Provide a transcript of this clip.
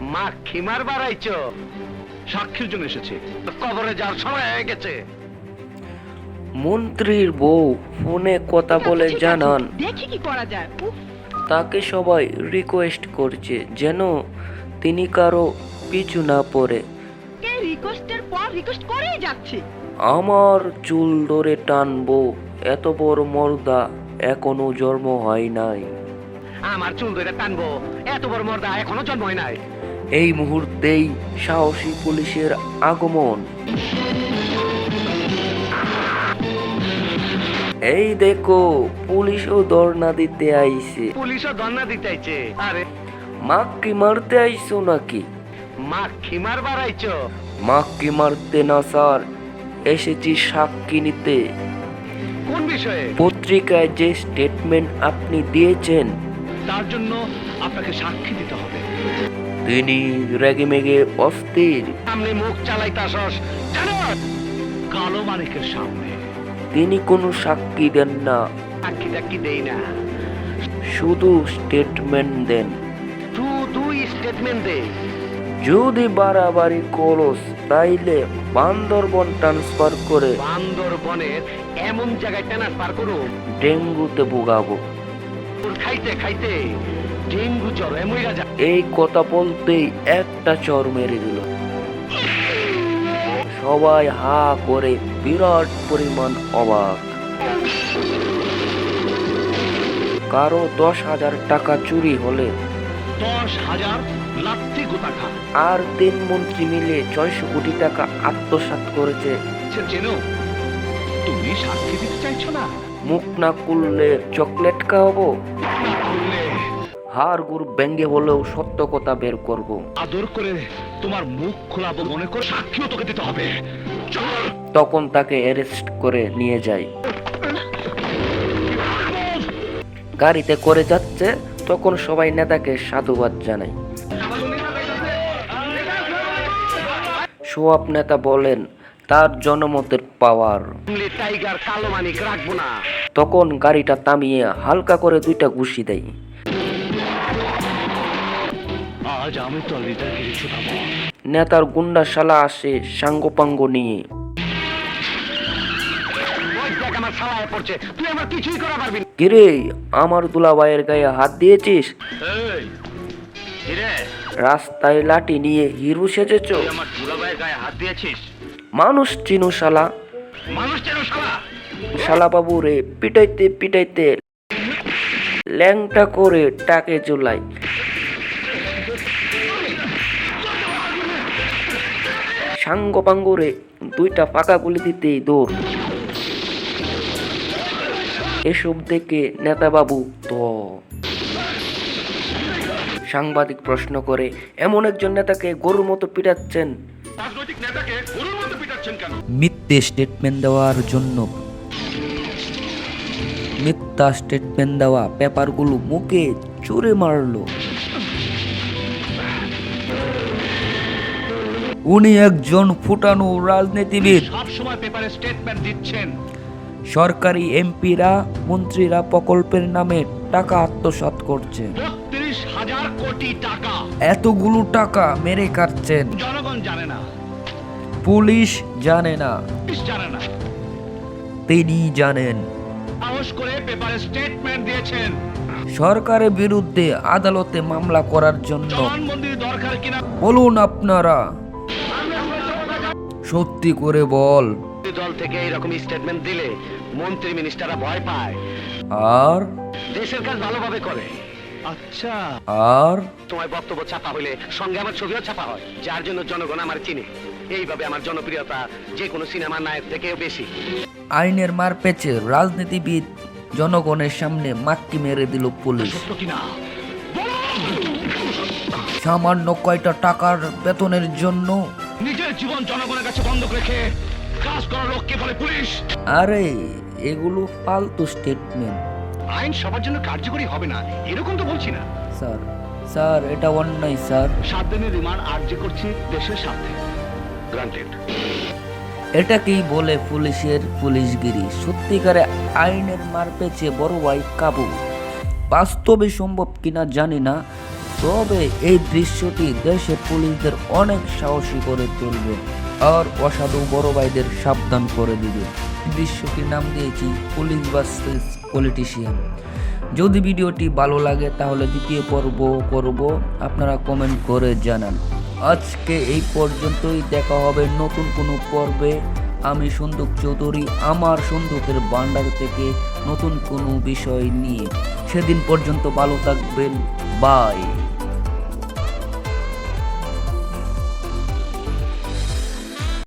মা খিমার বাড়াইছ? সাক্ষীর জন্য এসেছে। কবরে যাওয়ার সময় হয়ে গেছে। মন্ত্রীর বউ ফোনে কথা বলে জানান। দেখি কি করা যায়। তাকে সবাই রিকোয়েস্ট করছে যেন তিনি কারও পিছু না পড়ে। রিকোয়েস্টের পর রিকোয়েস্ট করেই যাচ্ছে? আমার চুল ধরে টানবো এত বড় মর্দা এখনও জন্ম হয় নাই। আমার চুল ধরে টানবো এত বড় মর্দা এখনও জন্ম হয় নাই। এই মুহূর্তেই সাহসী পুলিশের আগমন। এই দেখো পুলিশও ধর্ণা দিতে আইছে। পুলিশও ধর্ণা দিতেছে আরে। মাক্কি মারতে আইছো নাকি? মা খিমার বাড়াইছ মাক্কি মারতে না স্যার? এসেছি সাক্ষী নিতে। কোন বিষয়ে? পত্রিকায় যে স্টেটমেন্ট আপনি দিয়েছেন তার জন্য আপনাকে সাক্ষী দিতে হবে। তিনি রেগেমেগে অস্থির। সামনে মুখ চালাইতাছস জানো কালো মানিকের সামনে। তিনি কোনো সাক্ষী দেন না। সাক্ষী টাক্ষী দেই না। শুধু স্টেটমেন্ট দেন। শুধু স্টেটমেন্ট দে যদি বাড়াবাড়ি করস তাইলে বান্দরবন ট্রান্সফার করে বান্দরবনের এমন জায়গায় ট্রান্সফার করো ডেঙ্গুতে ভোগাবো। তোর খাইতে খাইতে ডেঙ্গু জ্বর মইরা যা এই কথা বলতেই একটা চর মেরে দিল। সবাই হা করে বিরাট পরিমাণ অবাক। কারও দশ হাজার টাকা চুরি হলে দশ হাজার লাত্তি গোতা আর তিন মন্ত্রী মিলে ছয়শো কোটি টাকা আত্মসাৎ করেছে। চেনো তুমি সাক্ষী দিতে চাইছো না? মুখ না খুললে চকলেট খাওয়াবো? করলে হার গুড় ব্যঙ্গে হলেও সত্য কথা বের করব। আদর করে তোমার মুখ খোলাবো মনে করে সাক্ষীও তোকে দিতে হবে। তখন তাকে অ্যারেস্ট করে নিয়ে যায় গাড়িতে করে যাচ্ছে তখন সবাই নেতাকে সাধুবাদ জানায়। সোয়াব নেতা বলেন তার জনমতের পাওয়ার। টাইগার কালো মানিক রাখব না। তখন গাড়িটা থামিয়ে হালকা করে দুইটা ঘুষি দেয়। আজ আমি তো নেতার গুন্ডা শালা আসে সাঙ্গপাঙ্গ নিয়ে। কিরে আমার দুলাভাইয়ের গায়ে হাত দিয়েছিস? রাস্তায় লাঠি নিয়ে হিরু সেজেছ। আমার দুলাভাইয়ের গায়ে হাত দিয়েছিস? মানুষ চিনু শালা। মানুষ চেনো শালা। শালা বাবু রে পিটাইতে পিটাইতে ল্যাংটা করে টাকে চুলাই সাঙ্গ পাঙ্গরে দুইটা পাকা গুলি দিতেই দৌড় এসব দেখে নেতা বাবু তো। সাংবাদিক প্রশ্ন করে এমন একজন নেতাকে গরুর মতো পিটাচ্ছেন রাজনৈতিক নেতাকে গরুর মতো পিটাচ্ছেন কেন? মিথ্যে স্টেটমেন্ট দেওয়ার জন্য। মিথ্যা স্টেটমেন্ট দেওয়া পেপারগুলো মুখে চুরে মারলো। উনি একজন ফুটানো রাজনীতিবিদ। সব সময় পেপারে স্টেটমেন্ট দিচ্ছেন। সরকারি এমপিরা মন্ত্রীরা প্রকল্পের নামে টাকা আত্মসাৎ করছে। হাজার কোটি টাকা। এতগুলো টাকা মেরে কাটছেন জনগণ জানে না। পুলিশ জানে না। জানে না। তিনি জানেন। সাহস করে পেপারে স্টেটমেন্ট দিয়েছেন। সরকারের বিরুদ্ধে আদালতে মামলা করার জন্য। দরকার কিনা? বলুন আপনারা। সত্যি করে বল। দল থেকে এইরকম স্টেটমেন্ট দিলে মন্ত্রী মিনিস্টাররা ভয় পায়। আর? দেশের কাজ ভালোভাবে করে। আচ্ছা। আর? তোমার বক্তব্য ছাপা হইলে সঙ্গে আমার ছবিও ছাপা হয়। যার জন্য জনগণ আমার চিনে। এইভাবে আমার জনপ্রিয়তা যে কোনো সিনেমার নায়ক থেকেও বেশি। আইনের মার পেছে রাজনীতিবিদ জনগণের সামনে মাক্কি মেরে দিল পুলিশ। সামান্য কয়টা টাকার বেতনের জন্য নিজের জীবন জনগণের কাছে বন্ধক রেখে কাজ করার পুলিশ। আরে এগুলো ফালতু স্টেটমেন্ট আইন সবার জন্য কার্যকরী হবে না এরকম তো বলছি না। স্যার স্যার এটা অন্যায় স্যার। সাত দিনের রিমান্ড আর্জি করছি দেশের স্বার্থে। গ্রান্টেড এটাকেই বলে পুলিশের পুলিশগিরি? সত্যিকারে আইনের মার পেছে বড় ভাই কাবু। বাস্তবে সম্ভব কিনা জানি না, তবে এই দৃশ্যটি দেশের পুলিশদের অনেক সাহসী করে তুলবে আর অসাধু বড় ভাইদের সাবধান করে দিবে। দৃশ্যটির নাম দিয়েছি পুলিশ ভার্সেস পলিটিশিয়ান। যদি ভিডিওটি ভালো লাগে তাহলে দ্বিতীয় পর্ব করব। আপনারা কমেন্ট করে জানান। আজকে এই পর্যন্তই, দেখা হবে নতুন কোনো পর্বে। আমি সন্দুক চৌধুরী, আমার সন্দুকের ভান্ডার থেকে নতুন কোনো বিষয় নিয়ে। সেদিন পর্যন্ত ভালো থাকবেন। বাই।